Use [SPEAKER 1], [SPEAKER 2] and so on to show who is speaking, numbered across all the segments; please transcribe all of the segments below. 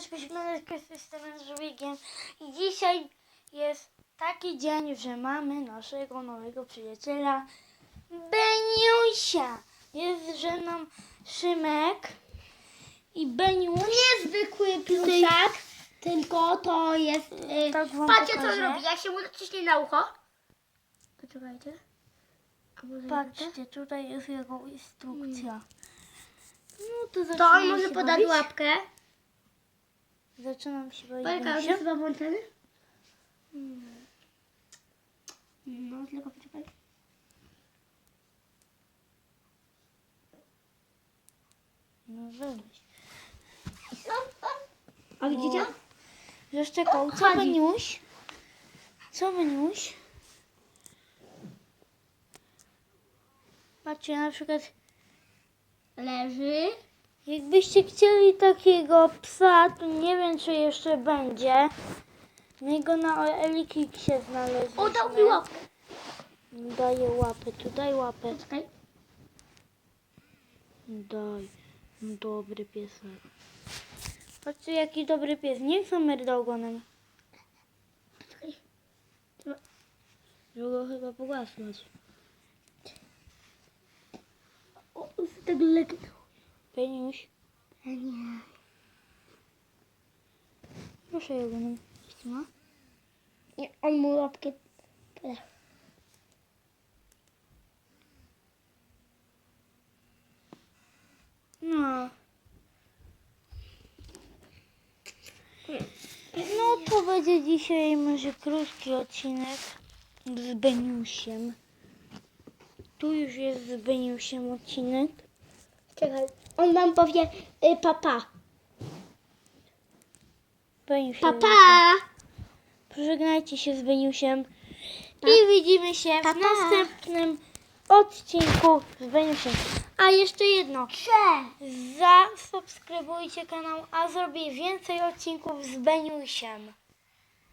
[SPEAKER 1] Siemaneczko, siemaneczko, z strony Żółwiekiem i dzisiaj jest taki dzień, że mamy naszego nowego przyjaciela Beniusia. Jest ze mną Szymek i Beniuś.
[SPEAKER 2] niezwykły pluszak, tylko to jest... Yy,
[SPEAKER 1] Tak wam
[SPEAKER 2] patrzcie co
[SPEAKER 1] pokażę.
[SPEAKER 2] robi, jak się mu ciśnie na ucho. Poczekajcie. A może
[SPEAKER 1] Patrzcie, tutaj jest jego instrukcja. No to
[SPEAKER 2] To on może
[SPEAKER 1] się
[SPEAKER 2] podać
[SPEAKER 1] bawić.
[SPEAKER 2] łapkę.
[SPEAKER 1] Zaczynam się
[SPEAKER 2] Poczekaj, on
[SPEAKER 1] Beniusiem.
[SPEAKER 2] jest włączony? No, tylko poczekaj.
[SPEAKER 1] No weź.
[SPEAKER 2] A widzicie?
[SPEAKER 1] Zaszczekał. Co
[SPEAKER 2] Chodzi.
[SPEAKER 1] Beniuś? Co Beniuś? Patrzcie, na przykład
[SPEAKER 2] Leży.
[SPEAKER 1] Jakbyście chcieli takiego psa, to nie wiem czy jeszcze będzie. My go na Elikiksie znaleźliśmy.
[SPEAKER 2] O, dał mi łapkę.
[SPEAKER 1] Daję łapę, tu daj łapę.
[SPEAKER 2] Poczekaj.
[SPEAKER 1] Daj. Dobry piesek. Patrzcie jaki dobry pies. Nie chcę merda ogonem.
[SPEAKER 2] Poczekaj.
[SPEAKER 1] Żeby go chyba pogasnąć.
[SPEAKER 2] O, tak lekko.
[SPEAKER 1] Beniuś.
[SPEAKER 2] Nie.
[SPEAKER 1] Proszę ogonem. Trzyma.
[SPEAKER 2] Nie, on mu łapkę.
[SPEAKER 1] No. No to będzie dzisiaj może krótki odcinek z Beniusiem. Tu już jest z Beniusiem odcinek.
[SPEAKER 2] Czekaj. On nam powie y, papa.
[SPEAKER 1] Beniuś
[SPEAKER 2] Papa.
[SPEAKER 1] Pożegnajcie się z Beniusiem. I widzimy się w następnym odcinku z Beniusiem. A jeszcze jedno.
[SPEAKER 2] Cześć.
[SPEAKER 1] Zasubskrybujcie kanał, a zrobię więcej odcinków z Beniusiem.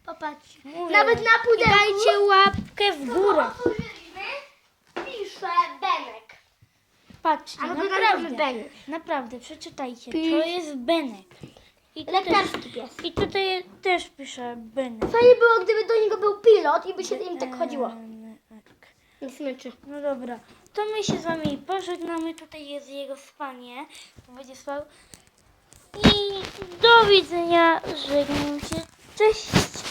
[SPEAKER 2] Popatrz.
[SPEAKER 1] Mówię.
[SPEAKER 2] Nawet na
[SPEAKER 1] I
[SPEAKER 2] pudełku.
[SPEAKER 1] dajcie łapkę w górę.
[SPEAKER 2] otworzyliśmy, pisze Benek.
[SPEAKER 1] Patrzcie, naprawdę,
[SPEAKER 2] Beniuś.
[SPEAKER 1] naprawdę, przeczytajcie. To jest Benek. I tutaj,
[SPEAKER 2] Lekarski pies.
[SPEAKER 1] I tutaj też pisze Benek.
[SPEAKER 2] Fajnie było, gdyby do niego był pilot i by się im tak chodziło.
[SPEAKER 1] Benek.
[SPEAKER 2] Nie smyczy.
[SPEAKER 1] No dobra, to my się z wami pożegnamy. Tutaj jest jego spanie. Tu będzie spał. I do widzenia. Żegnam się. Cześć.